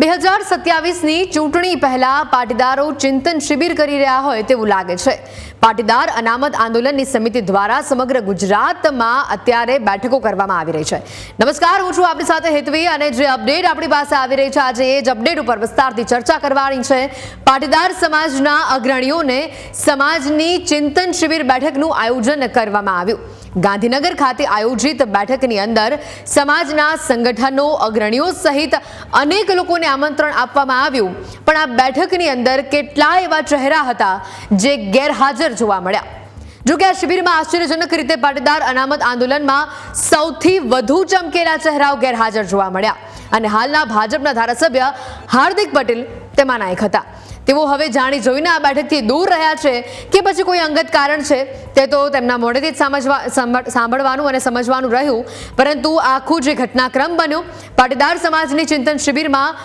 બે હજાર સત્યાવીસની ચૂંટણી પહેલા પાટીદારો ચિંતન શિબિર કરી રહ્યા હોય તેવું લાગે છે. પાટીદાર અનામત આંદોલનની સમિતિ દ્વારા સમગ્ર ગુજરાતમાં અત્યારે બેઠકો કરવામાં આવી રહી છે. નમસ્કાર, હું છું આપણી સાથે હેતવી અને જે અપડેટ આપણી પાસે આવી રહી છે, આજે એ જ અપડેટ ઉપર વિસ્તારથી ચર્ચા કરવાની છે. પાટીદાર સમાજના અગ્રણીઓને સમાજની ચિંતન શિબિર બેઠકનું આયોજન કરવામાં આવ્યું. ગાંધીનગર ખાતે આયોજિત બેઠકની અંદર સમાજના સંગઠનો, અગ્રણીઓ સહિત અનેક લોકોને આમંત્રણ આપવામાં આવ્યું. પણ આ બેઠકની અંદર કેટલા એવા ચહેરા હતા જે ગેરહાજર જોવા મળ્યા. જો કે આ શિબિરમાં આશ્ચર્યજનક રીતે પાટીદાર અનામત આંદોલનમાં સૌથી વધુ ચમકેલા ચહેરાઓ ગેરહાજર જોવા મળ્યા. અને હાલના ભાજપના ધારાસભ્ય હાર્દિક પટેલ તેમાંના એક હતા. તેઓ હવે જાણી જોઈને આ બેઠકથી દૂર રહ્યા છે કે પછી કોઈ અંગત કારણ છે તે તો તેમના મોઢેથી જ સમજવા સાંભળ- સાંભળવાનું અને સમજવાનું રહ્યું. પરંતુ આખું જે ઘટનાક્રમ બન્યો, પાટીદાર સમાજની ચિંતન શિબિરમાં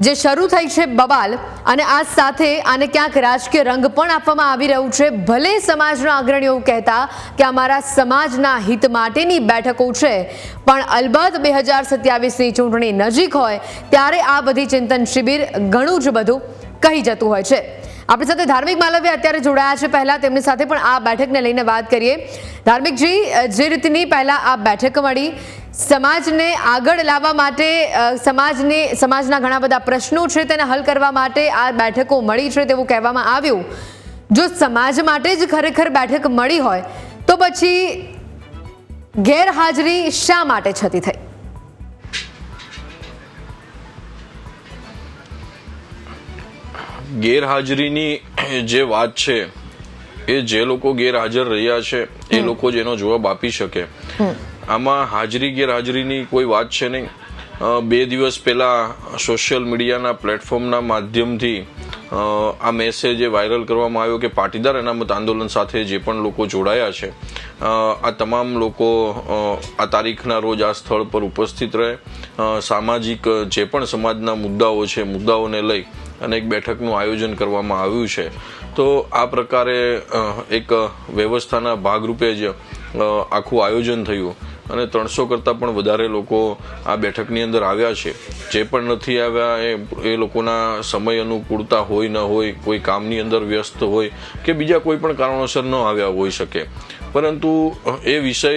જે શરૂ થઈ છે બબાલ અને આ સાથે આને ક્યાંક રાજકીય રંગ પણ આપવામાં આવી રહ્યું છે. ભલે સમાજના અગ્રણીઓ કહેતા કે અમારા સમાજના હિત માટેની બેઠકો છે, પણ અલબત્ત બે હજાર સત્યાવીસની ચૂંટણી નજીક હોય, ત્યારે આ બધી ચિંતન શિબિર ઘણું જ બધું કહી જતું હોય છે. આપણી સાથે ધાર્મિક માલવ્ય અત્યારે જોડાયા છે. પહેલા તેમની સાથે પણ આ બેઠકને લઈને વાત કરીએ. ધાર્મિકજી જે રીતની પહેલા આ બેઠક મળી, સમાજને આગળ લાવવા માટે સમાજને, સમાજના ઘણા બધા પ્રશ્નો છે તેને હલ કરવા માટે આ બેઠકો મળી છે તેવું કહેવામાં આવ્યું. જો સમાજ માટે જ ખરેખર બેઠક મળી હોય, તો પછી ગેરહાજરી શા માટે છતી થઈ? ગેરહાજરીની જે વાત છે એ જે લોકો ગેરહાજર રહ્યા છે એ લોકો જ એનો જવાબ આપી શકે. આમાં હાજરી ગેરહાજરીની કોઈ વાત છે નહીં. બે દિવસ પહેલા સોશિયલ મીડિયાના પ્લેટફોર્મના માધ્યમથી આ મેસેજ એ વાયરલ કરવામાં આવ્યો કે પાટીદાર અનામત આંદોલન સાથે જે પણ લોકો જોડાયા છે આ તમામ લોકો આ તારીખના રોજ આ સ્થળ પર ઉપસ્થિત રહે. સામાજિક જે પણ સમાજના મુદ્દાઓ છે મુદ્દાઓને લઈ અને એક બેઠકનું આયોજન કરવામાં આવ્યું છે. તો આ પ્રકારે એક વ્યવસ્થાના ભાગરૂપે જ આખું આયોજન થયું. અને ત્રણસો કરતાં પણ વધારે લોકો આ બેઠકની અંદર આવ્યા છે. જે પણ નથી આવ્યા એ એ લોકોના સમય અનુકૂળતા હોય ન હોય, કોઈ કામની અંદર વ્યસ્ત હોય કે બીજા કોઈ પણ કારણોસર ન આવ્યા હોઈ શકે. પરંતુ એ વિષય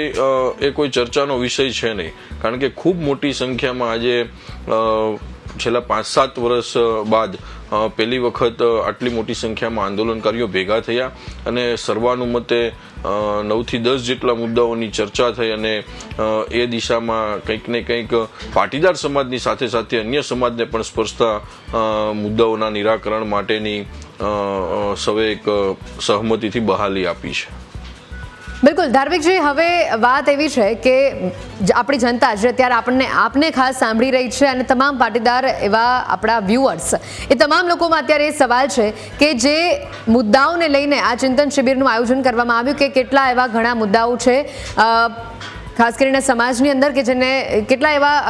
એ કોઈ ચર્ચાનો વિષય છે નહીં. કારણ કે ખૂબ મોટી સંખ્યામાં આજે છેલ્લા પાંચ સાત વર્ષ બાદ પહેલી વખત આટલી મોટી સંખ્યામાં આંદોલનકારીઓ ભેગા થયા અને સર્વાનુમતે નવથી દસ જેટલા મુદ્દાઓની ચર્ચા થઈ અને એ દિશામાં કંઈક ને કંઈક પાટીદાર સમાજની સાથે સાથે અન્ય સમાજને પણ સ્પર્શતા મુદ્દાઓના નિરાકરણ માટેની સૌએ એક સહમતિથી બહાલી આપી છે. બિલકુલ, ધાર્મિકજી, હવે વાત એવી છે કે આપણી જનતા જે અત્યારે આપણને, આપને ખાસ સાંભળી રહી છે અને તમામ પાટીદાર એવા આપણા વ્યુઅર્સ એ તમામ લોકોમાં અત્યારે એ સવાલ છે કે જે મુદ્દાઓને લઈને આ ચિંતન શિબિરનું આયોજન કરવામાં આવ્યું કે કેટલા એવા ઘણા મુદ્દાઓ છે. ખાસ કરીને સમાજની અંદર કે જેને કેટલા એવા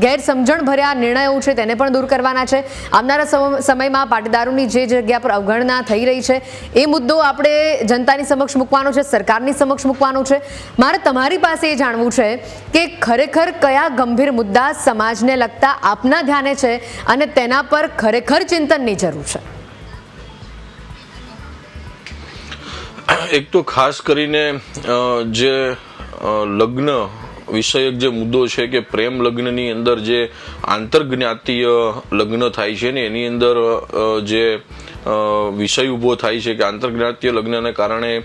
ગેરસમજણ ભર્યા નિર્ણયો છે તેને પણ દૂર કરવાના છે. આવનારા સમ- સમયમાં પાટીદારોની જે જગ્યા પર અવગણના થઈ રહી છે, એ મુદ્દો આપણે જનતાની સમક્ષ મૂકવાનો છે, સરકારની સમક્ષ મૂકવાનો છે. મારે તમારી પાસે એ જાણવું છે કે ખરેખર કયા ગંભીર મુદ્દા સમાજને લગતા આપના ધ્યાને છે અને તેના પર ખરેખર ચિંતનની જરૂર છે? એક તો ખાસ કરીને જે લગ્ન વિષયક જે મુદ્દો છે કે પ્રેમ લગ્નની અંદર જે આંતરજ્ઞાતીય લગ્ન થાય છે ને, એની અંદર જે વિષય ઊભો થાય છે કે આંતરજ્ઞાતીય લગ્નને કારણે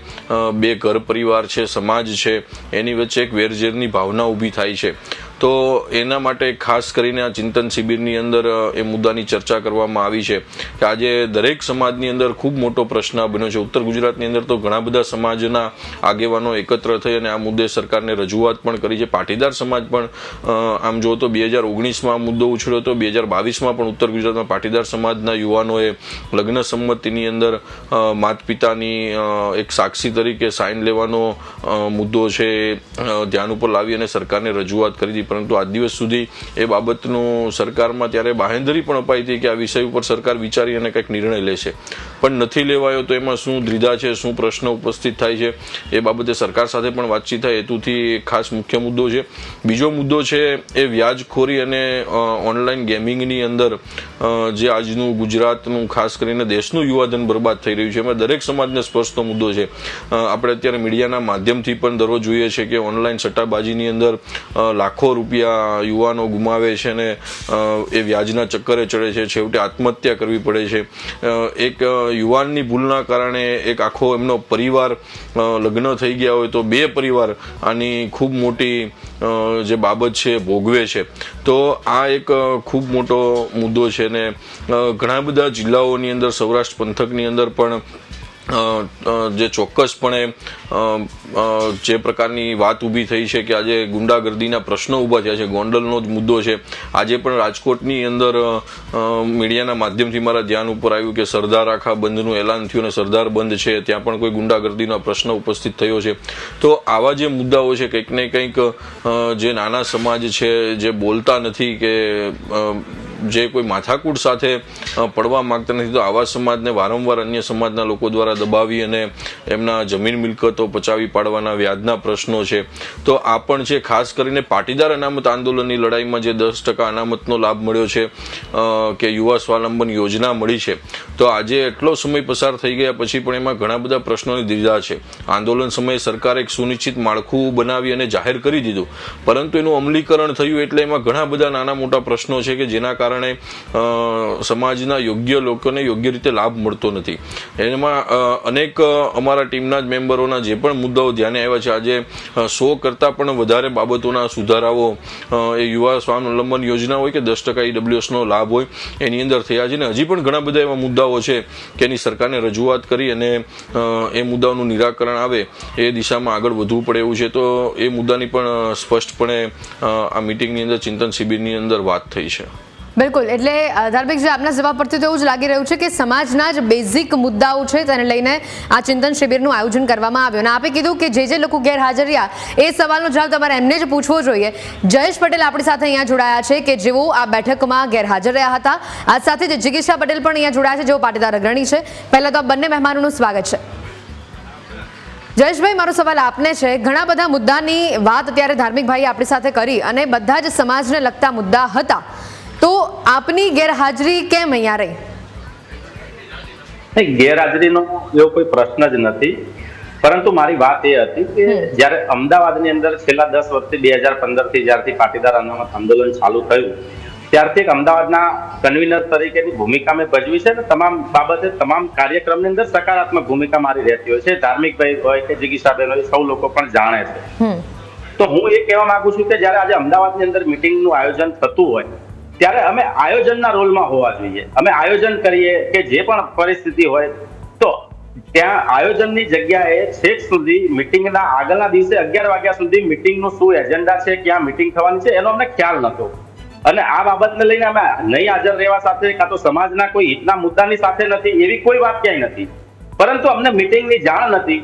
બે ઘર પરિવાર છે, સમાજ છે, એની વચ્ચે એક વેરઝેરની ભાવના ઊભી થાય છે. તો એના માટે ખાસ કરીને આ ચિંતન શિબિરની અંદર એ મુદ્દાની ચર્ચા કરવામાં આવી છે કે આજે દરેક સમાજની અંદર ખૂબ મોટો પ્રશ્ન બન્યો છે. ઉત્તર ગુજરાતની અંદર તો ઘણા બધા સમાજના આગેવાનો એકત્ર થઈ અને આ મુદ્દે સરકારને રજૂઆત પણ કરી છે. પાટીદાર સમાજ પણ આમ જો તો બે હજાર ઓગણીસમાં મુદ્દો ઉછળ્યો હતો. બે હજાર બાવીસમાં પણ ઉત્તર ગુજરાતમાં પાટીદાર સમાજના યુવાનોએ લગ્ન સંમતિની અંદર માતા પિતાની એક સાક્ષી તરીકે સાઇન લેવાનો મુદ્દો છે ધ્યાન ઉપર લાવી અને સરકારને રજૂઆત કરી હતી. પરંતુ આજ દિવસ સુધી એ બાબતનું સરકારમાં ત્યારે બાહેંધરી પણ અપાઈ હતી કે આ વિષય ઉપર સરકાર વિચારી અને કંઈક નિર્ણય લેશે. પણ નથી લેવાયો તો એમાં શું દ્વિધા છે, શું પ્રશ્ન ઉપસ્થિત થાય છે, એ બાબતે સરકાર સાથે પણ વાતચીત થાય હેતુથી ખાસ મુખ્ય મુદ્દો છે. બીજો મુદ્દો છે એ વ્યાજખોરી અને ઓનલાઈન ગેમિંગની અંદર જે આજનું ગુજરાતનું ખાસ કરીને દેશનું યુવાધન બરબાદ થઈ રહ્યું છે, એમાં દરેક સમાજને સ્પર્શતો મુદ્દો છે. આપણે અત્યારે મીડિયાના માધ્યમથી પણ દરરોજ જોઈએ છે કે ઓનલાઈન સટ્ટાબાજીની અંદર લાખો રૂપિયા યુવાનો ગુમાવે છે ને એ વ્યાજના ચક્કરે ચડે છે, છેવટે આત્મહત્યા કરવી પડે છે. એક યુવાનની ભૂલના કારણે એક આખો એમનો પરિવાર લગ્ન થઈ ગયા હોય તો બે પરિવાર આની ખૂબ મોટી જે બાબત છે ભોગવે છે. તો આ એક ખૂબ મોટો મુદ્દો છે ને ઘણા બધા જિલ્લાઓની અંદર, સૌરાષ્ટ્ર પંથકની અંદર પણ જે ચોક્કસપણે જે પ્રકારની વાત ઊભી થઈ છે કે આજે ગુંડાગર્દીના પ્રશ્નો ઊભા થયા છે, ગોંડલનો જ મુદ્દો છે. આજે પણ રાજકોટની અંદર મીડિયાના માધ્યમથી મારા ધ્યાન ઉપર આવ્યું કે સરદાર આખા બંધનું એલાન થયું અને સરદાર બંધ છે, ત્યાં પણ કોઈ ગુંડાગર્દીનો પ્રશ્ન ઉપસ્થિત થયો છે. તો આવા જે મુદ્દાઓ છે, કંઈક ને કંઈક જે નાના સમાજ છે, જે બોલતા નથી કે જે કોઈ માથાકૂટ સાથે પડવા માંગતા નથી, તો આવા સમાજને વારંવાર અન્ય સમાજના લોકો દ્વારા દબાવી અને એમના જમીન મિલકતો પચાવી પાડવાના વ્યાજના પ્રશ્નો છે. તો આ પણ છે, ખાસ કરીને પાટીદાર અનામત આંદોલનની લડાઈમાં જે દસ ટકા અનામતનો લાભ મળ્યો છે કે યુવા સ્વાવલંબન યોજના મળી છે. તો આજે એટલો સમય પસાર થઈ ગયા પછી પણ એમાં ઘણા બધા પ્રશ્નોની દીધા છે. આંદોલન સમયે સરકારે એક સુનિશ્ચિત માળખું બનાવી અને જાહેર કરી દીધું. પરંતુ એનું અમલીકરણ થયું એટલે એમાં ઘણા બધા નાના મોટા પ્રશ્નો છે કે જેના કારણે અ, સમાજના યોગ્ય લોકોને યોગ્ય રીતે લાભ મળતો નથી. એમાં અનેક અમારા ટીમના જ મેમ્બરોના જે પણ મુદ્દાઓ ધ્યાને આવ્યા છે આજે સો કરતાં પણ વધારે બાબતોના સુધારાઓ એ યુવા સ્વાવલંબન યોજના હોય કે દસ ટકા ઈડબ્લ્યુએસનો લાભ હોય એની અંદર થયા છે. ને હજી પણ ઘણા બધા એવા મુદ્દાઓ છે કે એની સરકારને રજૂઆત કરી અને એ મુદ્દાઓનું નિરાકરણ આવે એ દિશામાં આગળ વધવું પડે એવું છે. તો એ મુદ્દાની પણ સ્પષ્ટપણે આ મિટિંગની અંદર ચિંતન શિબિરની અંદર વાત થઈ છે. બિલકુલ, એટલે ધાર્મિકજી આપના જવાબ પરથી તો એવું જ લાગી રહ્યું છે કે સમાજના જ બેઝિક મુદ્દાઓ છે તેને લઈને આ ચિંતન શિબિરનું આયોજન કરવામાં આવ્યું. અને આપે કીધું કે જે જે લોકો ગેરહાજર રહ્યા એ સવાલનો જવાબ તમારે એમને જ પૂછવો જોઈએ. જયેશ પટેલ આપણી સાથે અહીંયા જોડાયા છે કે જેઓ આ બેઠકમાં ગેરહાજર રહ્યા હતા. આ સાથે જ જિગીશા પટેલ પણ અહીંયા જોડાયા છે, જેઓ પાટીદાર અગ્રણી છે. પહેલાં તો આ બંને મહેમાનોનું સ્વાગત છે. જયેશભાઈ, મારો સવાલ આપને છે. ઘણા બધા મુદ્દાની વાત અત્યારે ધાર્મિક ભાઈ આપણી સાથે કરી અને બધા જ સમાજને લગતા મુદ્દા હતા. તો આપની ગેરહાજરી કેમ અહીંયા રહી? ગેરહાજરીનો એવો કોઈ પ્રશ્ન જ નથી. પરંતુ મારી વાત એ હતી કે જ્યારે અમદાવાદની અંદર છેલ્લા દસ વર્ષથી બે હજાર પંદરથી જ્યારથી પાટીદાર અનામત આંદોલન ચાલુ થયું ત્યારથી અમદાવાદના કન્વીનર તરીકેની ભૂમિકા મેં ભજવી છે ને તમામ બાબતે તમામ કાર્યક્રમની અંદર સકારાત્મક ભૂમિકા મારી રહેતી હોય છે. ધાર્મિક ભાઈ હોય કે જિગીશાબેન હોય સૌ લોકો પણ જાણે છે. તો હું એ કહેવા માંગુ છું કે જ્યારે આજે અમદાવાદની અંદર મિટિંગનું આયોજન થતું હોય ત્યારે અમે આયોજનના રોલમાં હોવા જોઈએ. અમે આયોજન કરીએ કે જે પણ પરિસ્થિતિ હોય, તો ત્યાં આયોજનની જગ્યાએ છેક સુધી મિટિંગના આગળના દિવસે અગિયાર વાગ્યા સુધી મિટિંગનું શું એજન્ડા છે, ક્યાં મિટિંગ થવાની છે, એનો અમને ખ્યાલ નહોતો. અને આ બાબતને લઈને અમે નહીં હાજર રહેવા સાથે, કાં તો સમાજના કોઈ હિતના મુદ્દાની સાથે નથી, એવી કોઈ વાત ક્યાંય નથી. પરંતુ અમને મિટિંગની જાણ નથી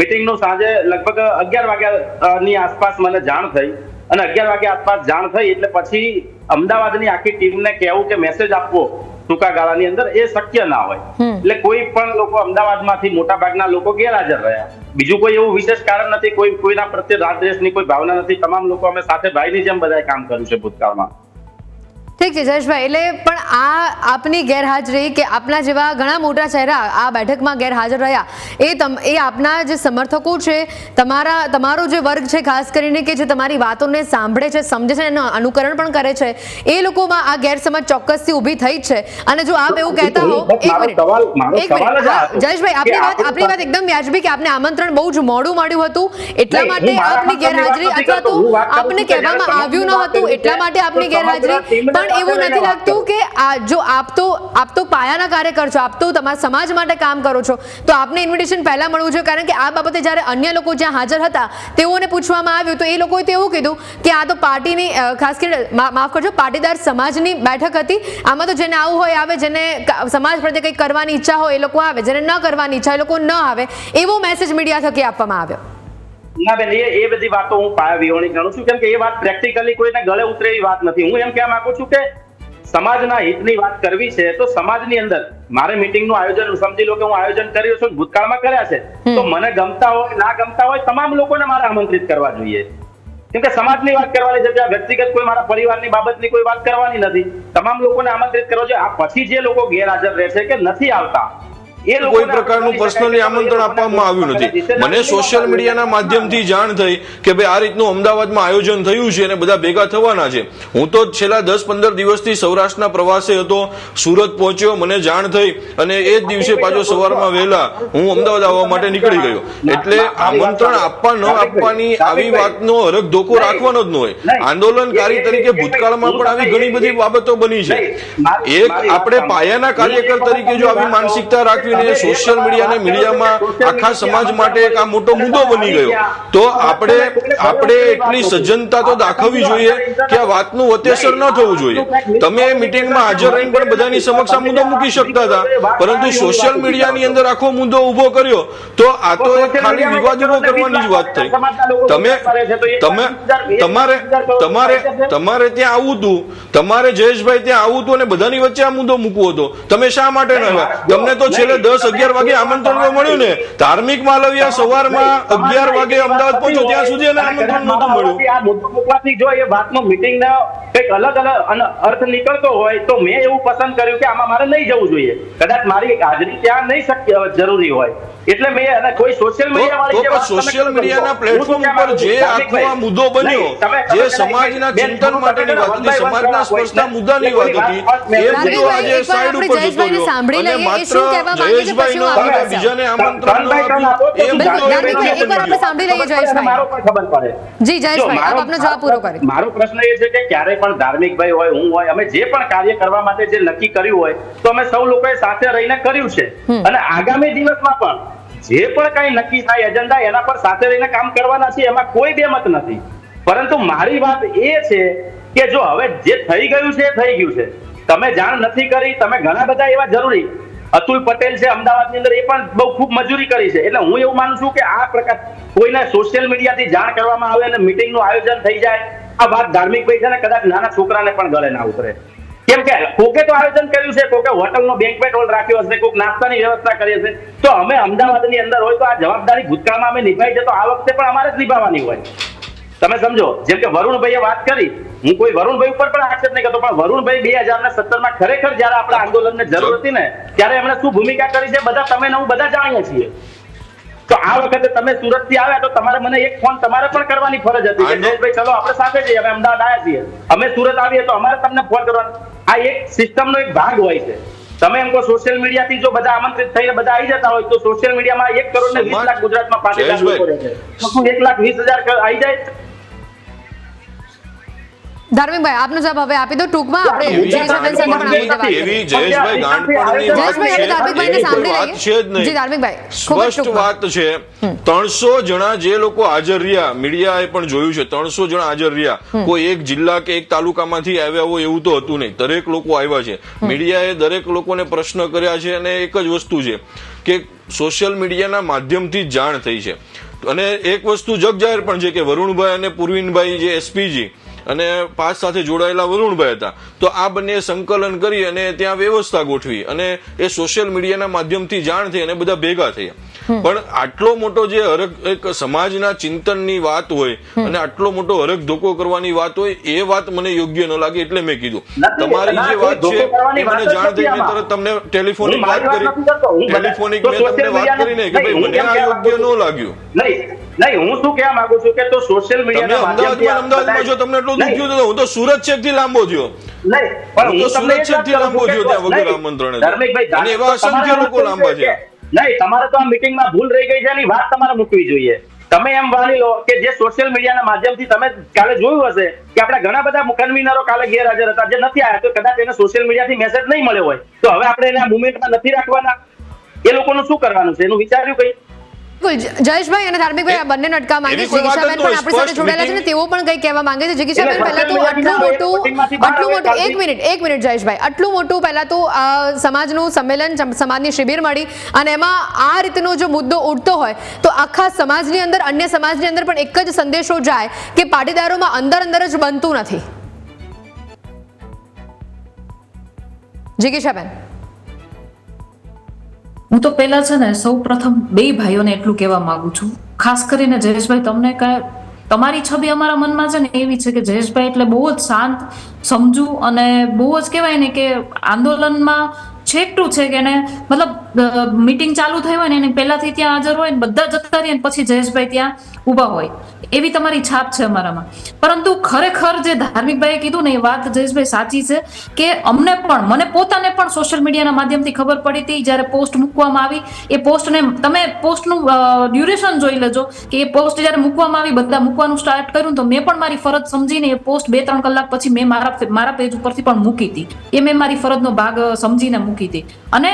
મિટિંગનું સાંજે લગભગ અગિયાર વાગ્યાની આસપાસ મને જાણ થઈ. અને અગિયાર વાગ્યા આસપાસ જાણ થઈ એટલે પછી અમદાવાદની આખી ટીમને કહેવું કે મેસેજ આપવો ટૂંકા ગાળાની અંદર એ શક્ય ના હોય. એટલે કોઈ પણ લોકો અમદાવાદમાંથી મોટા ભાગના લોકો ગેરહાજર રહ્યા. બીજું કોઈ એવું વિશેષ કારણ નથી કોઈ કોઈના પ્રત્યે રાગદ્વેષની કોઈ ભાવના નથી. તમામ લોકો અમે સાથે ભાઈની જેમ બધાએ કામ કર્યું છે ભૂતકાળમાં. ઠીક છે જયેશભાઈ એટલે પણ આ આપની ગેરહાજરી કે આપના જેવા ઘણા મોટા ચહેરા આ બેઠકમાં ગેરહાજર રહ્યા એ તમ એ આપના જે સમર્થકો છે તમારા તમારો જે વર્ગ છે ખાસ કરીને કે જે તમારી વાતોને સાંભળે છે સમજે છે એનું અનુકરણ પણ કરે છે એ લોકોમાં આ ગેરસમજ ચોક્કસથી ઊભી થઈ છે. અને જો આપ એવું કહેતા હો એક મિનિટ એક મિનિટ જયેશભાઈ આપની વાત આપની વાત એકદમ વ્યાજબી કે આપને આમંત્રણ બહુ જ મોડું મળ્યું હતું એટલા માટે આપની ગેરહાજરી અથવા તો આપને કહેવામાં આવ્યું ન હતું એટલા માટે આપની ગેરહાજરી ટીમને પણ એવું નથી લાગતું કે આ જો આપ તો આપ તો પાયાના કાર્યકર છો આપ તો તમારા સમાજ માટે કામ કરો છો. તો આપને ઇન્વિટેશન પહેલા મળવું જોઈએ કારણ કે આ બાબતે જ્યારે અન્ય લોકો જ્યાં હાજર હતા તેઓને પૂછવામાં આવ્યું તો એ લોકોએ તો એવું કીધું કે આ તો પાર્ટીની ખાસ કરીને માફ કરજો પાટીદાર સમાજની બેઠક હતી. આમાં તો જેને આવું હોય આવે જેને સમાજ પ્રત્યે કંઈક કરવાની ઈચ્છા હોય એ લોકો આવે. જેને ન કરવાની ઈચ્છા એ લોકો ન આવે. એવો મેસેજ મીડિયા થકી આપવામાં આવ્યો. ના બેન એ એ બધી વાતો હું પાયા વિહોણી ગણું છું. કેમ કે એ વાત પ્રેક્ટિકલી કોઈને ગળે ઉતરે એવી વાત નથી. હું એમ કહેવા માંગુ છું કે સમાજના હિતની વાત કરવી છે તો સમાજની અંદર મારે મીટિંગનું આયોજન સમજી લો કે હું આયોજન કર્યું છું ભૂતકાળમાં કર્યા છે તો મને ગમતા હોય ના ગમતા હોય તમામ લોકોને મારે આમંત્રિત કરવા જોઈએ. કેમ કે સમાજની વાત કરવાની છે ત્યાં વ્યક્તિગત કોઈ મારા પરિવારની બાબતની કોઈ વાત કરવાની નથી. તમામ લોકોને આમંત્રિત કરવા જોઈએ આ પછી જે લોકો ગેરહાજર રહેશે કે નથી આવતા કોઈ પ્રકારનું પર્સનલી આમંત્રણ આપવામાં આવ્યું નથી. મને સોશિયલ મીડિયાના માધ્યમથી જાણ થઈ કે ભાઈ આ રીતનું અમદાવાદમાં આયોજન થયું છે અને બધા ભેગા થવાના છે. હું તો છેલ્લા દસ પંદર દિવસથી સૌરાષ્ટ્રના પ્રવાસે હતો સુરત પહોંચ્યો મને જાણ થઈ અને એ જ દિવસે પાછો સવારમાં વહેલા હું અમદાવાદ આવવા માટે નીકળી ગયો. એટલે આમંત્રણ આપવા ન આપવાની આવી વાતનો હરખ ધોકો રાખવાનો જ ન હોય. આંદોલનકારી તરીકે ભૂતકાળમાં પણ આવી ઘણી બધી બાબતો બની છે. એક આપણે પાયાના કાર્યકર તરીકે જો આવી માનસિકતા રાખવીને સોશિયલ મીડિયા અને મીડિયામાં આખા સમાજ માટે એક આ મોટો મુદ્દો બની ગયો. તો આપણે આપણે એટલી સજ્જનતા તો દાખવવી જોઈએ કે આ વાતનું વતેસર ન થવું જોઈએ. તમે મિટિંગમાં હાજર રહીને પણ બધાની સમક્ષ આ મુદ્દો મૂકી શકતા હતા. પરંતુ સોશિયલ મીડિયાની અંદર આખો મુદ્દો ઊભો કર્યો તો આ તો એક ખાલી વિવાદ ઊભો કરવાની જ વાત થઈ. તમે તમે તમારે તમારે તમારે ત્યાં આવવું હતું. તમારે જયેશભાઈ ત્યાં આવવું હતું અને બધાની વચ્ચે આ મુદ્દો મૂકવો હતો. તમે શા માટે ન આવ્યા? તમને તો છેલ્લે દસ અગિયાર વાગે આમંત્રણ મળ્યું ને. ધાર્મિક માલવિયા સવારમાં અગિયાર વાગે અમદાવાદ પહોંચ્યો ત્યાં સુધી એને આમંત્રણ નહોતું મળ્યું. જો એ વાતનો ના કંઈક અલગ અલગ અર્થ નીકળતો હોય તો મેં એવું પસંદ કર્યું કે આમાં મારે નહીં જવું જોઈએ. કદાચ મારી હાજરી ત્યાં નહીં શક્ય જરૂરી હોય. એટલે મેં અને કોઈ સોશિયલ મીડિયા વાળી સોશિયલ મીડિયાના પ્લેટફોર્મ ઉપર જે આખો આ મુદ્દો બન્યો જે સમાજના ચિંતન માટેની વાત હતી સમાજના સ્પર્શના મુદ્દાની વાત હતી. એ મુદ્દો આજે સાઈડ ઉપર જતો રહ્યો. સાંભળી અને માત્ર બીજાને આમંત્રણ એકવાર. સાંભળી લઈએ જયેશભાઈ. મારો પણ ખબર પડે. જી જયેશભાઈ આપ આપનો જવાબ પૂરો કરી મારો પ્રશ્ન એ છે કે ક્યારે પણ ધાર્મિક ભાઈ હોય હું હોય અમે જે પણ કાર્ય કરવા માટે જે નક્કી કર્યું હોય તો અમે સૌ લોકોએ સાથે રહીને કર્યું છે. અને આગામી દિવસમાં પણ જે પણ કઈ નક્કી થાય એજન્ડા એના પર સાથે રહીને કામ કરવાના છે એમાં કોઈ બેમત નથી. પરંતુ મારી વાત એ છે કે જો હવે જે થઈ ગયું છે એ થઈ ગયું છે. તમે જાણ નથી કરી તમે ઘણા બધા એવા જરૂરી અતુલ પટેલ છે, અમદાવાદની અંદર એ પણ બહુ ખૂબ મજૂરી કરી છે. એટલે હું એવું માનું છું કે આ પ્રકાર કોઈને સોશિયલ મીડિયાથી જાણ કરવામાં આવે અને મીટિંગનું આયોજન થઈ જાય, આ વાત ધાર્મિક ભાઈ છે ને કદાચ નાના છોકરાને પણ ગળે ના ઉતરે. કેમ કે કોકે તો આયોજન કર્યું છે, કોકે હોટલનો બેન્કવેટ હોલ રાખ્યો હશે કોઈક નાસ્તાની વ્યવસ્થા કરી હશે. તો અમે અમદાવાદની અંદર હોય તો આ જવાબદારી ભૂતકાળમાં અમે નિભાઈ છે તો આ વખતે પણ અમારે જ નિભાવવાની હોય. તમે સમજો જેમ કે વરુણભાઈએ વાત કરી હું કોઈ વરુણભાઈ ઉપર પણ આક્ષેપ નહીં કરતો પણ વરુણભાઈ બે હજાર ને સત્તરમાં ખરેખર જયારે આપણા આંદોલનને જરૂર હતી ને ત્યારે એમણે શું ભૂમિકા કરી છે બધા તમે ને હું બધા જાણીએ છીએ. તો આ વખતે તમે સુરતથી આવ્યા તો તમારે મને એક ફોન તમારે પણ કરવાની ફરજ હતી કે જયેશભાઈ ચલો આપણે સાથે જઈએ અમે અમદાવાદ આવ્યા છીએ. અમે સુરત આવીએ તો અમારે તમને ફોન કરવાનો. આ એક સિસ્ટમનો એક ભાગ હોય છે. તમે એમ કહો સોશિયલ મીડિયા થી જો બધા આમંત્રિત થઈને બધા આવી જતા હોય તો સોશિયલ મીડિયામાં એક કરોડ ને વીસ લાખ ગુજરાતમાં. લોકો રહે છે. એક લાખ વીસ હજાર આવી જાય? ધાર્મિકભાઈ આપનો જવાબ હવે આપી દો. ટૂંકમાં આપણે જયેશભાઈ સાથે પણ આ મુદ્દે એવી જયેશભાઈ ગાંડપણની જયેશભાઈ, ધાર્મિકભાઈને સાંભળી લઈએ. છે જ નહીં જી, ધાર્મિકભાઈ, સ્પષ્ટ વાત છે. ત્રણસો જણા જે લોકો હાજર રહ્યા મીડિયાએ પણ જોયું છે ત્રણસો જણા હાજર રહ્યા. કોઈ એક જિલ્લા કે એક તાલુકામાંથી આવ્યા હોય એવું તો હતું નહીં. દરેક લોકો આવ્યા છે. મીડિયાએ દરેક લોકોને પ્રશ્ન કર્યા છે અને એક જ વસ્તુ છે કે સોશિયલ મીડિયાના માધ્યમથી જાણ થઈ છે. અને એક વસ્તુ જગજાહેર પણ છે કે વરુણભાઈ અને પૂર્વિનભાઈ જે એસપીજી અને પાસ સાથે જોડાયેલા વરુણભાઈ હતા. તો આ બંને સંકલન કરી અને ત્યાં વ્યવસ્થા ગોઠવી અને એ સોશિયલ મીડિયાના માધ્યમથી જાણ થઈ અને બધા ભેગા થયા. પણ આટલો મોટો જે હરક એક સમાજના ચિંતનની વાત હોય અને આટલો મોટો હરક ધોકો કરવાની વાત હોય એ વાત મને યોગ્ય ન લાગે એટલે મેં કીધું. તમારી જે વાત છે એ મને જાણ થઈ મેં તરત તમને ટેલિફોનિક વાત કરી. ટેલિફોનિક મેં તમને વાત કરીને કે ભાઈ મને આ યોગ્ય ન? લાગ્યું. નહીં નહીં હું શું કહેવા માંગુ છું કે તો સોશિયલ મીડિયા અમદાવાદમાં અમદાવાદમાં જો તમને એટલું દુખ્યું તો હું તો સુરત છેકથી લાંબો થયો. નહીં પણ હું તો તમને સુરત છેકથી લાંબો થયો ત્યાં વગર આમંત્રણ અને એવા અસંખ્ય લોકો લાંબા છે. નહીં, તમારે તો આ મીટિંગમાં ભૂલ રહી ગઈ છે એની વાત તમારે મૂકવી જોઈએ. તમે એમ માની લો કે જે સોશિયલ મીડિયાના માધ્યમથી તમે કાલે જોયું હશે કે આપણે ઘણા બધા કન્વીનરો કાલે ગેરહાજર હતા, જે નથી આવ્યા તો કદાચ એને સોશિયલ મીડિયાથી મેસેજ નહીં મળ્યો હોય. તો હવે આપણે એને મુવમેન્ટમાં નથી રાખવાના. એ લોકોનું શું કરવાનું છે? એનું વિચાર્યું કઈ? બિલકુલ જયેશભાઈ અને ધાર્મિકભાઈ આ બંને અટકા માંગે છે. જિગીશાબેન પણ આપણી સાથે જોડાયેલા છે ને તેઓ પણ કંઈ કહેવા માંગે છે. જગીશાબેન પહેલા તો આટલું મોટું આટલું મોટું એક મિનિટ એક મિનિટ જયેશભાઈ. આટલું મોટું પહેલા તો સમાજનું સંમેલન સમાજની શિબિર મળી અને એમાં આ રીતનો જો મુદ્દો ઉઠતો હોય તો આખા સમાજની અંદર અન્ય સમાજની અંદર પણ એક જ સંદેશો જાય કે પાટીદારોમાં અંદર અંદર જ બનતું નથી. જિગીશાબેન. હું તો પહેલા છે ને સૌ પ્રથમ બે ભાઈઓને એટલું કહેવા માંગુ છું. ખાસ કરીને જયેશભાઈ, તમને તમારી છબી અમારા મનમાં છે ને એવી છે કે જયેશભાઈ એટલે બહુ જ શાંત, સમજુ અને બહુ જ કહેવાય ને કે આંદોલનમાં છેકટું છે કે એને, મતલબ મિટિંગ ચાલુ થઈ હોય ને એને પહેલાથી ત્યાં હાજર હોય ને બધા જતા રહીએ પછી જયેશભાઈ ત્યાં ઊભા હોય. એવી તમારી છાપ છે અમારામાં. પરંતુ ખરેખર જે ધાર્મિકભાઈએ કીધું ને એ વાત જયેશભાઈ સાચી છે કે અમને પણ, મને પોતાને પણ સોશિયલ મીડિયાના માધ્યમથી ખબર પડી હતી. જ્યારે પોસ્ટ મૂકવામાં આવી, એ પોસ્ટને તમે પોસ્ટનું ડ્યુરેશન જોઈ લેજો કે એ પોસ્ટ જ્યારે મૂકવામાં આવી, બધા મૂકવાનું સ્ટાર્ટ કર્યું તો મેં પણ મારી ફરજ સમજીને એ પોસ્ટ બે ત્રણ કલાક પછી મેં મારા મારા પેજ ઉપરથી પણ મૂકી હતી. એ મેં મારી ફરજનો ભાગ સમજીને મૂકી હતી. અને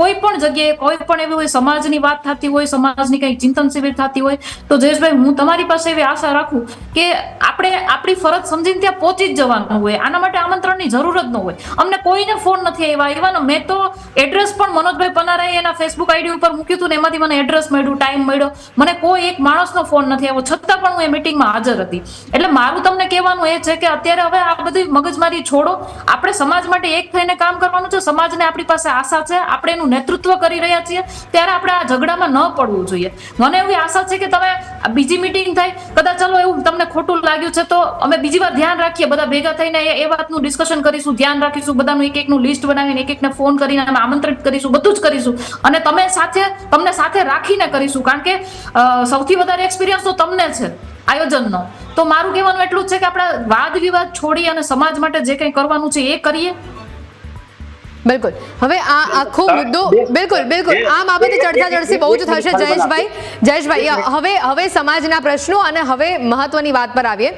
કોઈ પણ જગ્યાએ કોઈ પણ એવી હોય, સમાજની વાત થતી હોય, સમાજની કંઈક ચિંતન શિબિર થતી હોય, તો જયેશભાઈ હું તમારી પાસે એવી આશા રાખું કે આપણે આપણી ફરજ સમજીને ત્યાં પહોંચી જ જવાનું હોય. આના માટે આમંત્રણની જરૂર જ ન હોય. અમને કોઈને ફોન નથી આવ્યા. આવ્યા ને મેં તો એડ્રેસ પણ મનોજભાઈ પનારાએ એના ફેસબુક આઈડી ઉપર મૂક્યું હતું ને એમાંથી મને એડ્રેસ મળ્યું ટાઈમ મળ્યો. મને કોઈ એક માણસનો ફોન નથી આવ્યો. છતાં પણ હું એ મિટિંગમાં હાજર હતી. એટલે મારું તમને કહેવાનું એ છે કે અત્યારે હવે આ બધી મગજમારી છોડો. આપણે સમાજ માટે એક થઈને કામ કરવાનું છે. સમાજને આપણી પાસે આશા છે. આપણે એનું નેતૃત્વ કરી રહ્યા છીએ. ત્યારે આપણે આ ઝઘડામાં ન પડવું જોઈએ. મને એવી આશા છે કે તમે બીજી મિટિંગ થાય કદાચ ચલો એવું તમને ખોટું લાગ્યું છે તો અમે બીજી વાર ધ્યાન રાખીએ. બધા ભેગા થઈને એ વાતનું ડિસ્કશન કરીશું, ધ્યાન રાખીશું, બધાનું એક એકનું લિસ્ટ બનાવીને એક એકને ફોન કરીને અમે આમંત્રિત કરીશું, બધું જ કરીશું. અને તમે સાથે, તમને સાથે રાખીને કરીશું, કારણ કે સૌથી વધારે એક્સપિરિયન્સ તો તમને છે આયોજનનો. તો મારું કહેવાનું એટલું છે કે આપણે વાદ વિવાદ છોડી અને સમાજ માટે જે કંઈ કરવાનું છે એ કરીએ. બિલકુલ. હવે આ આખો મુદ્દો બિલકુલ બિલકુલ. આ બાબતે ચર્ચા ચડશે બહુ જ થશે. જયેશભાઈ જયેશભાઈ હવે હવે સમાજના પ્રશ્નો અને હવે મહત્વની વાત પર આવીએ.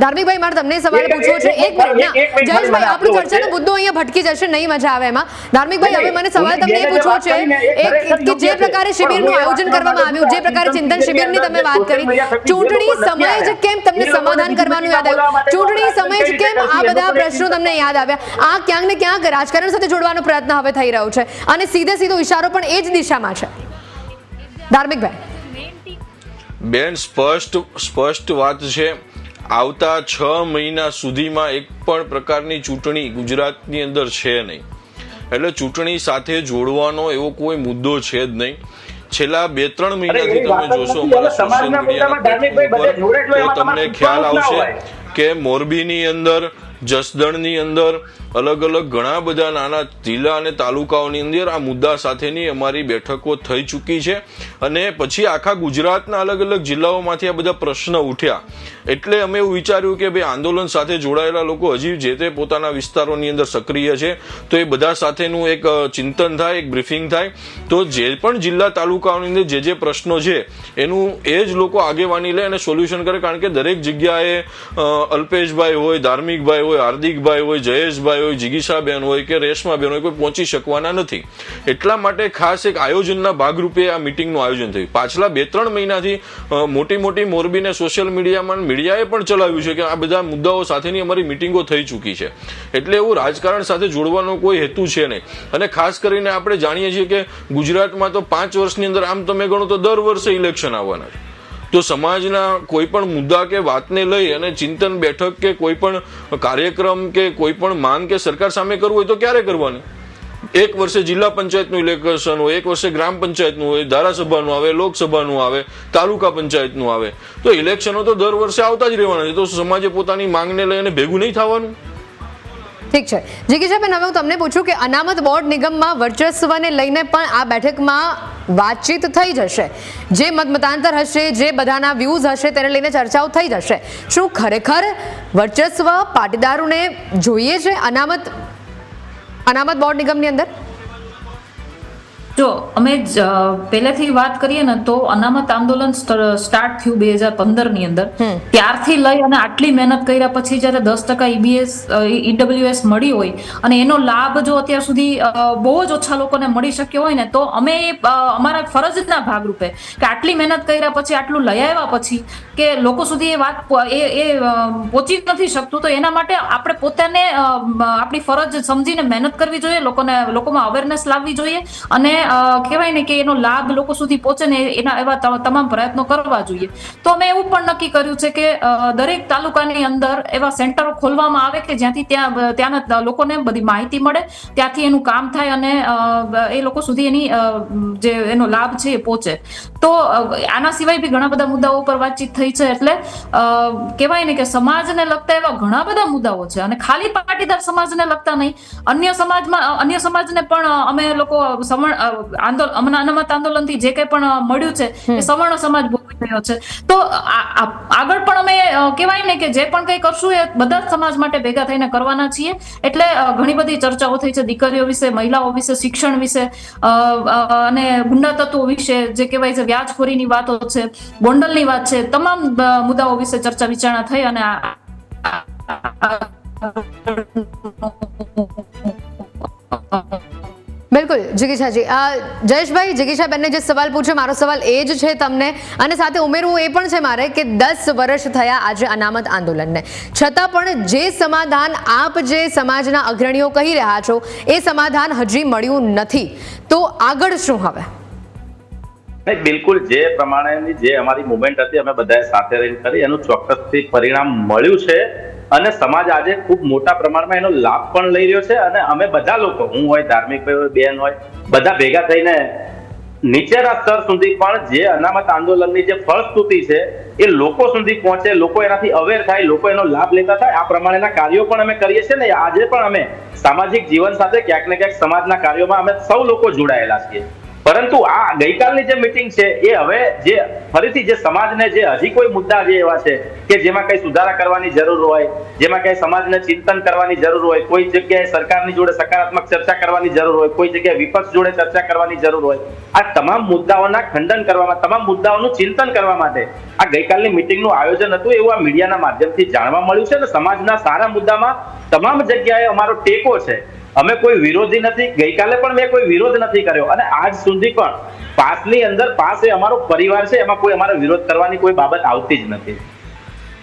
ધાર્મિકભાઈ મારે તમને સવાલ પૂછવો છે. એક- મિનિટ જયેશભાઈ આપણું ચર્ચાનો મુદ્દો અહીંયા ભટકી જશે નહીં મજા આવે એમાં. ધાર્મિકભાઈ હવે મને સવાલ તમને એ પૂછવો છે એક કે જે પ્રકારે શિબિરનું આયોજન કરવામાં આવ્યું જે પ્રકારે ચિંતન શિબિરની તમે વાત કરી ચૂંટણી સમયે જ કેમ તમને સમાધાન કરવાનું યાદ આવ્યું? ચૂંટણી સમયે જ કેમ આ બધા પ્રશ્નો તમને યાદ આવ્યા? આ ક્યાંક ને ક્યાંક રાજકારણ સાથે જોડવાનો પ્રયત્ન હવે થઈ રહ્યો છે અને સીધે સીધો ઇશારો પણ એ જ દિશામાં છે. ધાર્મિકભાઈ. બેન સ્પષ્ટ સ્પષ્ટ વાત છે. આવતા છ મહિના સુધીમાં એક પણ પ્રકારની ચૂંટણી ગુજરાતની અંદર છે નહીં. એટલે ચૂંટણી સાથે જોડવાનો એવો કોઈ મુદ્દો છે જ નહીં. છેલ્લા બે ત્રણ મહિનાથી તમે જોશો. અમારા સોશિયલ તો તમને ખ્યાલ આવશે કે મોરબીની અંદર જસદણની અંદર અલગ અલગ ઘણા બધા નાના જિલ્લા અને તાલુકાઓની અંદર આ મુદ્દા સાથેની અમારી બેઠકો થઈ ચૂકી છે. અને પછી આખા ગુજરાતના અલગ અલગ જિલ્લાઓમાંથી આ બધા પ્રશ્ન ઉઠ્યા. એટલે અમે એવું વિચાર્યું કે ભાઈ આંદોલન સાથે જોડાયેલા લોકો હજી જે તે પોતાના વિસ્તારોની અંદર સક્રિય છે, તો એ બધા સાથેનું એક ચિંતન થાય, એક બ્રીફિંગ થાય. તો જે પણ જિલ્લા તાલુકાઓની અંદર જે જે પ્રશ્નો છે, એનું એ જ લોકો આગેવાની લે અને સોલ્યુશન કરે. કારણ કે દરેક જગ્યાએ અલ્પેશભાઈ હોય, ધાર્મિકભાઈ હોય, હાર્દિકભાઈ હોય, જયેશભાઈ હોય જિગીશાબેન હોય કે રેશમાબેન હોય, કોઈ પહોંચી શકવાના નથી. એટલા માટે ખાસ એક આયોજનના ભાગરૂપે આ મિટિંગનું આયોજન થયું. પાછલા બે ત્રણ મહિનાથી મોટી મોટી મોરબીને સોશિયલ મીડિયામાં મીડિયાએ પણ ચલાવ્યું છે કે આ બધા મુદ્દાઓ સાથેની અમારી મિટિંગો થઈ ચૂકી છે. એટલે એવું રાજકારણ સાથે જોડવાનો કોઈ હેતુ છે નહીં. અને ખાસ કરીને આપણે જાણીએ છીએ કે ગુજરાતમાં તો પાંચ વર્ષની અંદર આમ તમે ગણો તો દર વર્ષે ઇલેક્શન આવવાના છે. તો સમાજના કોઈ પણ મુદ્દા કે વાતને લઈ અને ચિંતન બેઠક કે કોઈ પણ કાર્યક્રમ કે કોઈ પણ માંગ કે સરકાર સામે કરવું હોય તો ક્યારે કરવાની? એક વર્ષે જિલ્લા પંચાયતનું ઇલેક્શન હોય, એક વર્ષે ગ્રામ પંચાયતનું હોય, ધારાસભાનું આવે, લોકસભાનું આવે, તાલુકા પંચાયતનું આવે. તો ઇલેક્શનો તો દર વર્ષે આવતા જ રહેવાના છે. તો સમાજે પોતાની માંગને લઈને ભેગું નહીં થવાનું? ઠીક છે. જિગીશાબેન હવે હું તમને પૂછું કે અનામત બોર્ડ નિગમમાં વર્ચસ્વને લઈને પણ આ બેઠકમાં વાતચીત થઈ જશે. જે મત મતાંતર હશે, જે બધાના વ્યૂઝ હશે, તેને લઈને ચર્ચાઓ થઈ જશે. શું ખરેખર વર્ચસ્વ પાટીદારોને જોઈએ છે અનામત અનામત બોર્ડ નિગમની અંદર? જો અમે પહેલેથી વાત કરીએ ને તો અનામત આંદોલન સ્ટાર્ટ થયું બે હજાર પંદરની અંદર ત્યારથી લઈ અને આટલી મહેનત કર્યા પછી જ્યારે દસ ટકા ઈબીએસ ઈડબ્લ્યુએસ મળી હોય અને એનો લાભ જો અત્યાર સુધી બહુ જ ઓછા લોકોને મળી શક્યો હોય ને તો અમે એ, અમારા ફરજના ભાગરૂપે કે આટલી મહેનત કર્યા પછી આટલું લઈ આવ્યા પછી કે લોકો સુધી એ વાત એ એ પહોંચી નથી શકતું. તો એના માટે આપણે પોતાને આપણી ફરજ સમજીને મહેનત કરવી જોઈએ લોકોને લોકોમાં અવેરનેસ લાવવી જોઈએ અને કહેવાય ને કે એનો લાભ લોકો સુધી પહોંચે ને એના એવા તમામ પ્રયત્નો કરવા જોઈએ. તો અમે એવું પણ નક્કી કર્યું છે કે દરેક તાલુકાની અંદર એવા સેન્ટરો ખોલવામાં આવે કે જ્યાંથી ત્યાં ત્યાંના લોકોને બધી માહિતી મળે ત્યાંથી એનું કામ થાય અને એ લોકો સુધી એની જે એનો લાભ છે એ પહોંચે. તો આના સિવાય બી ઘણા બધા મુદ્દાઓ પર વાતચીત થઈ છે એટલે કહેવાય ને કે સમાજને લગતા એવા ઘણા બધા મુદ્દાઓ છે અને ખાલી પાટીદાર સમાજને લગતા નહીં. અન્ય સમાજમાં અન્ય સમાજને પણ અમે લોકો અ, આંદોલન હમણાં અનામત આંદોલનથી જે કંઈ પણ મળ્યું છે એ સવર્ણ સમાજ ભોગવી રહ્યો છે તો આગળ પણ અમે કહેવાય ને કે જે પણ કંઈ કરશું એ બધા જ સમાજ માટે ભેગા થઈને કરવાના છીએ એટલે ઘણી બધી ચર્ચાઓ થઈ છે દીકરીઓ વિશે મહિલાઓ વિશે શિક્ષણ વિશે અને ગુંડા તત્વો વિશે જે કહેવાય છે વ્યાજખોરીની વાતો છે ગોંડલની વાત છે તમામ મુદ્દાઓ વિશે ચર્ચા વિચારણા થઈ અને આ બિલકુલ, જિગીશાજી. જયેશભાઈ, જિગીશાબેનને જે સવાલ પૂછ્યો મારો સવાલ એ જ છે તમને. અને સાથે ઉમેરવું એ પણ છે મારે કે દસ વર્ષ થયા આજે અનામત આંદોલનને. છતાં પણ જે સમાધાન આપ જે સમાજના અગ્રણીઓ કહી રહ્યા છો, એ સમાધાન હજી મળ્યું નથી. તો આગળ શું હવે? નહીં, બિલકુલ જે પ્રમાણેની જે અમારી મુવમેન્ટ હતી, અમે બધાએ સાથે રહીને કરી, એનું ચોક્કસથી પરિણામ મળ્યું છે. અને સમાજ આજે ખૂબ મોટા પ્રમાણમાં એનો લાભ પણ લઈ રહ્યો છે અને અમે બધા લોકો, હું હોય, ધાર્મિક ભાઈ હોય બેન હોય, બધા ભેગા થઈને નીચેના સ્તર સુધી પણ જે અનામત આંદોલનની જે ફળશ્રુતિ છે, એ લોકો સુધી પહોંચે, લોકો એનાથી અવેર થાય, લોકો એનો લાભ લેતા થાય, આ પ્રમાણેના કાર્યો પણ અમે કરીએ છીએ ને આજે પણ અમે સામાજિક જીવન સાથે ક્યાંક ને ક્યાંક સમાજના કાર્યોમાં અમે સૌ લોકો જોડાયેલા છીએ. પરંતુ આ ગઈકાલની જે મિટિંગ છે, એ હવે જે ફરીથી જે સમાજને જે હજી કોઈ મુદ્દા જે એવા છે કે જેમાં કઈ સુધારા કરવાની જરૂર હોય, જેમાં કઈ સમાજને ચિંતન કરવાની જરૂર હોય, કોઈ જગ્યાએ સરકારની જોડે સકારાત્મક ચર્ચા કરવાની જરૂર હોય, કોઈ જગ્યાએ વિપક્ષ જોડે ચર્ચા કરવાની જરૂર હોય, આ તમામ મુદ્દાઓના ખંડન કરવામાં, તમામ મુદ્દાઓનું ચિંતન કરવા માટે આ ગઈકાલની મિટિંગનું આયોજન હતું એવું આ મીડિયાના માધ્યમથી જાણવા મળ્યું છે અને સમાજના સારા મુદ્દામાં તમામ જગ્યાએ અમારો ટેકો છે. અમે કોઈ વિરોધી નથી. ગઈકાલે પણ મેં કોઈ વિરોધ નથી કર્યો. અને આજ સુધી પણ પાસની અંદર, પાસ એ અમારો પરિવાર છે, એમાં કોઈ અમારો વિરોધ કરવાની કોઈ બાબત આવતી જ નથી.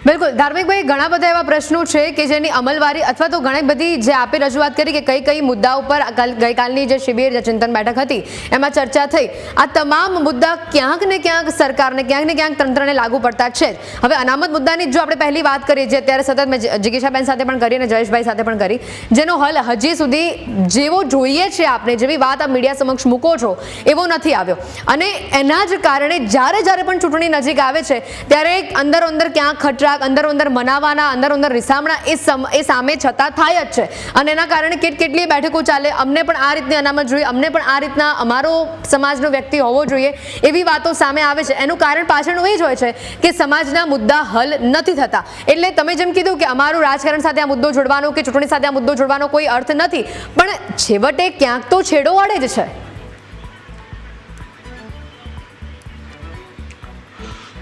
બિલકુલ. ધાર્મિકભાઈ, ઘણા બધા એવા પ્રશ્નો છે કે જેની અમલવારી અથવા તો ઘણી બધી જે આપે રજૂઆત કરી કે કઈ કઈ મુદ્દા ઉપર ગઈકાલની જે શિબિર જે ચિંતન બેઠક હતી, એમાં ચર્ચા થઈ. આ તમામ મુદ્દા ક્યાંક ને ક્યાંક સરકારને, ક્યાંક ને ક્યાંક તંત્રને લાગુ પડતા છે. હવે અનામત મુદ્દાની જો આપણે પહેલી વાત કરીએ, જે અત્યારે સતત મેં જિ- જિગીશાબેન સાથે પણ કરી અને જયેશભાઈ સાથે પણ કરી, જેનો હલ હજી સુધી જેવો જોઈએ છે આપણે જેવી વાત આ મીડિયા સમક્ષ મૂકો છો, એવો નથી આવ્યો. અને એના જ કારણે જ્યારે જ્યારે પણ ચૂંટણી નજીક આવે છે, ત્યારે અંદર અંદર ક્યાંક ખટરાક અંદર અંદર મનાવાના અંદર અંદર રિસામણા એ એ સામે છતાં થાય જ છે. અને એના કારણે કેટ કેટલી બેઠકો ચાલે. અમને પણ આ રીતની અનામત જોઈએ. અમને પણ આ રીતના અમારો સમાજનો વ્યક્તિ હોવો જોઈએ એવી વાતો સામે આવે છે. એનું કારણ પાછળનું એ જ હોય છે કે સમાજના મુદ્દા હલ નથી થતા. એટલે તમે જેમ કીધું કે અમારું રાજકારણ સાથે આ મુદ્દો જોડવાનો કે ચૂંટણી સાથે આ મુદ્દો જોડવાનો કોઈ અર્થ નથી. પણ છેવટે ક્યાંક તો છેડો અડે જ છે.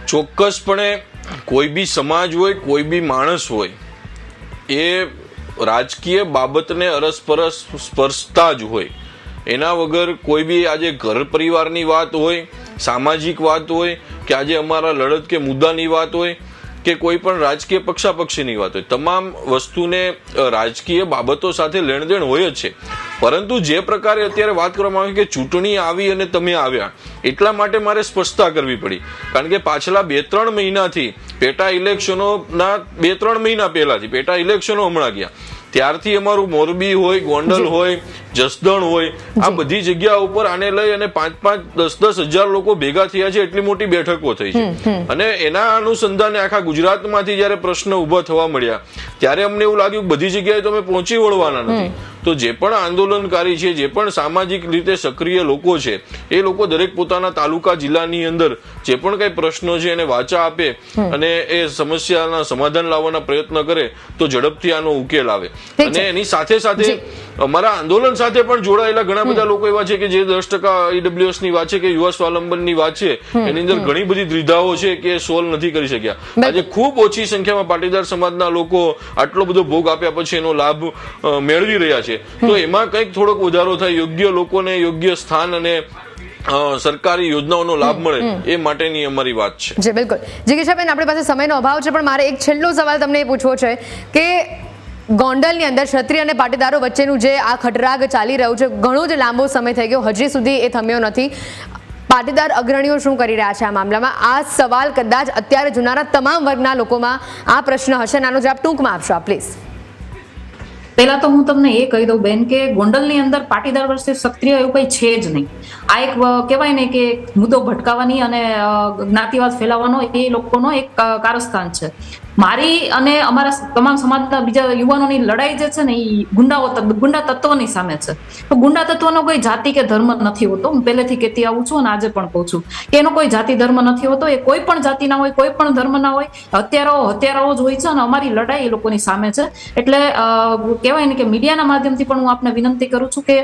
ચોક્કસપણે કોઈ બી સમાજ હોય, કોઈ બી માણસ હોય, એ રાજકીય બાબતને અરસપરસ સ્પર્શતા જ હોય. એના વગર કોઈ બી આજે ઘર પરિવારની વાત હોય, સામાજિક વાત હોય, કે આજે અમારા લડત કે મુદ્દાની વાત હોય કે કોઈ પણ રાજકીય પક્ષાપક્ષીની વાત હોય. તમામ વસ્તુને રાજકીય બાબતો સાથે લેણદેણ હોય જ છે. પરંતુ જે પ્રકારે અત્યારે વાત કરવામાં આવી કે ચૂંટણી આવી અને તમે આવ્યા એટલા માટે મારે સ્પષ્ટતા કરવી પડી. કારણ કે પાછલા બે ત્રણ મહિનાથી પેટા ઇલેક્શનોના બે ત્રણ મહિના પહેલાથી પેટા ઇલેક્શનો હમણાં ગયા. ત્યારથી અમારું મોરબી હોય ગોંડલ હોય જસદણ હોય આ બધી જગ્યા ઉપર આને લઈ અને પાંચ પાંચ દસ દસ હજાર લોકો ભેગા થયા છે એટલી મોટી બેઠકો થઈ છે. અને એના અનુસંધાને આખા ગુજરાતમાંથી જયારે પ્રશ્ન ઊભા થવા મળ્યા ત્યારે અમને એવું લાગ્યું બધી જગ્યાએ તમે પહોંચી વળવાના નથી. તો જે પણ આંદોલનકારી છે જે પણ સામાજિક રીતે સક્રિય લોકો છે એ લોકો દરેક પોતાના તાલુકા જિલ્લાની અંદર જે પણ કઈ પ્રશ્નો છે એને વાચા આપે અને એ સમસ્યાના સમાધાન લાવવાના પ્રયત્ન કરે તો ઝડપથી આનો ઉકેલ આવે. અને એની સાથે સાથે અમારા આંદોલન સાથે પણ જોડાયેલા ઘણા બધા લોકો એવા છે કે જે દસ ટકા ઈડબ્લ્યુએસની વાત છે કે યુવા સ્વાવલંબનની વાત છે એની અંદર ઘણી બધી દ્વિધાઓ છે કે સોલ્વ નથી કરી શક્યા. આજે ખૂબ ઓછી સંખ્યામાં પાટીદાર સમાજના લોકો આટલો બધો ભોગ આપ્યા પછી એનો લાભ મેળવી રહ્યા છે. તો એમાં કંઈક થોડોક વધારો થાય યોગ્ય લોકોને યોગ્ય સ્થાન અને સરકારી યોજનાઓનો લાભ મળે એ માટેની અમારી વાત છે. જી બિલકુલ. જીગીશાબેન આપણી પાસે સમયનો અભાવ છે પણ મારે એક છેલ્લો સવાલ તમને એ પૂછવો છે કે ગોંડલની અંદર ક્ષત્રિય અને પાટીદારો વચ્ચેનું જે આ ખટરાગ ચાલી રહ્યું છે, ઘણો જ લાંબો સમય થઈ ગયો. હજી સુધી એ થમ્યો નથી. પાટીદાર અગ્રણીઓ શું કરી રહ્યા છે આ મામલામાં? આ સવાલ કદાચ અત્યારે જુનારા તમામ વર્ગના લોકોમાં આ પ્રશ્ન હશે. નાનો જવાબ ટૂંકમાં આપશો આપ, પ્લીઝ. પહેલા તો હું તમને એ કહી દઉં બેન કે ગોંડલની અંદર પાટીદાર વર્ષે સક્રિય એવું કંઈ છે જ નહીં. આ એક કહેવાય ને કે મુદ્દો ભટકાવાની અને જ્ઞાતિવાદ ફેલાવવાનો એ લોકોનો એક કારસ્થાન છે. મારી અને અમારા તમામ સમાજના બીજા યુવાનોની લડાઈ જે છે ને એ ગુંડાઓ ગુંડા તત્વોની સામે છે. તો ગુંડા તત્વનો કોઈ જાતિ કે ધર્મ નથી હોતો. હું પહેલેથી કહેતી આવું છું અને આજે પણ કહું છું કે એનો કોઈ જાતિ ધર્મ નથી હોતો. એ કોઈ પણ જાતિના હોય, કોઈ પણ ધર્મના હોય, હત્યારાઓ હત્યારાઓ જ હોય છે અને અમારી લડાઈ એ લોકોની સામે છે. એટલે કહેવાય ને કે મીડિયાના માધ્યમથી પણ હું આપને વિનંતી કરું છું કે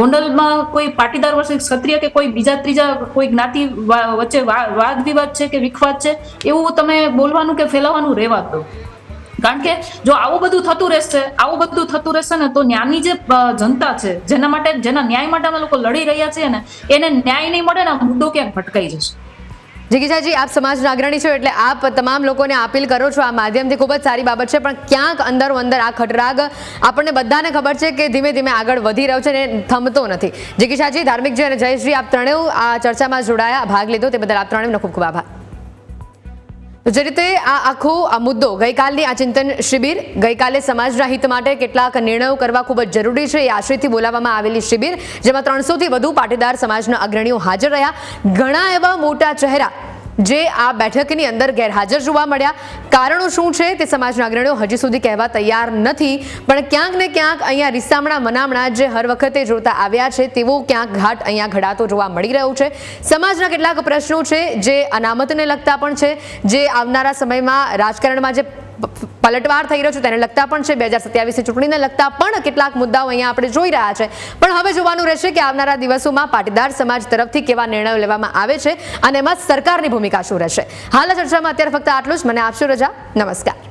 ગોંડલમાં કોઈ પાટીદાર વર્ષે ક્ષત્રિય કે કોઈ બીજા ત્રીજા કોઈ જ્ઞાતિ વચ્ચે વાદ વિવાદ છે કે વિખવાદ છે, એવું તમે બોલવાનું કે ફેલાવવાનું રહેવા દો કારણ કે જો આવું બધું થતું રહેશે, આવું બધું થતું રહેશે ને, તો ન્યાયની જે જનતા છે, જેના માટે, જેના ન્યાય માટે અમે લોકો લડી રહ્યા છીએ ને, એને ન્યાય નહીં મળે ને મુદ્દો ક્યાંક ભટકાઈ જશે. જિગીશાજી આપ સમાજના અગ્રણી છો એટલે આપ તમામ લોકોને અપીલ કરો છો. આ માધ્યમથી ખૂબ જ સારી બાબત છે, પણ ક્યાંક અંદર અંદર આ ખટરાગ આપણને બધાને ખબર છે કે ધીમે ધીમે આગળ વધી રહ્યો છે અને થમતો નથી. જિગીશાજી ધાર્મિકજી અને જયશ્રી આપ ત્રણેય આ ચર્ચામાં જોડાયા, ભાગ લીધો, તે બદલ આપ ત્રણેયનો ખૂબ ખૂબ આભાર. જે રીતે આ આખો આ મુદ્દો ગઈકાલની આ ચિંતન શિબિર, ગઈકાલે સમાજના હિત માટે કેટલાક નિર્ણયો કરવા ખૂબ જ જરૂરી છે એ આશયથી બોલાવવામાં આવેલી શિબિર, જેમાં ત્રણસોથી વધુ પાટીદાર સમાજના અગ્રણીઓ હાજર રહ્યા. ઘણા એવા મોટા ચહેરા જે આ બેઠકની અંદર ગેરહાજર જોવા મળ્યા. કારણો શું છે તે સમાજના અગ્રણીઓ હજી સુધી કહેવા તૈયાર નથી. પણ ક્યાંક ને ક્યાંક અહીંયા રિસામણા મનામણા જે હર વખતે જોતા આવ્યા છે તેવો ક્યાંક ઘાટ અહીંયા ઘડાતો જોવા મળી રહ્યો છે. સમાજના કેટલાક પ્રશ્નો છે જે અનામતને લગતા પણ છે. જે આવનારા સમયમાં રાજકારણમાં જે પલટવાર થઈ રહ્યો છે, તેને લગતા પણ છે બે હજાર સત્યાવીસની ચૂંટણીને લગતા પણ કેટલાક મુદ્દાઓ અહીંયા આપણે જોઈ રહ્યા છે. પણ હવે જોવાનું રહેશે કે આવનારા દિવસોમાં પાટીદાર સમાજ તરફથી કેવા નિર્ણયો લેવામાં આવે છે અને એમાં સરકારની ભૂમિકા શું રહેશે. હાલ ચર્ચામાં અત્યારે ફક્ત આટલું જ. મને આપશો, રજા. નમસ્કાર.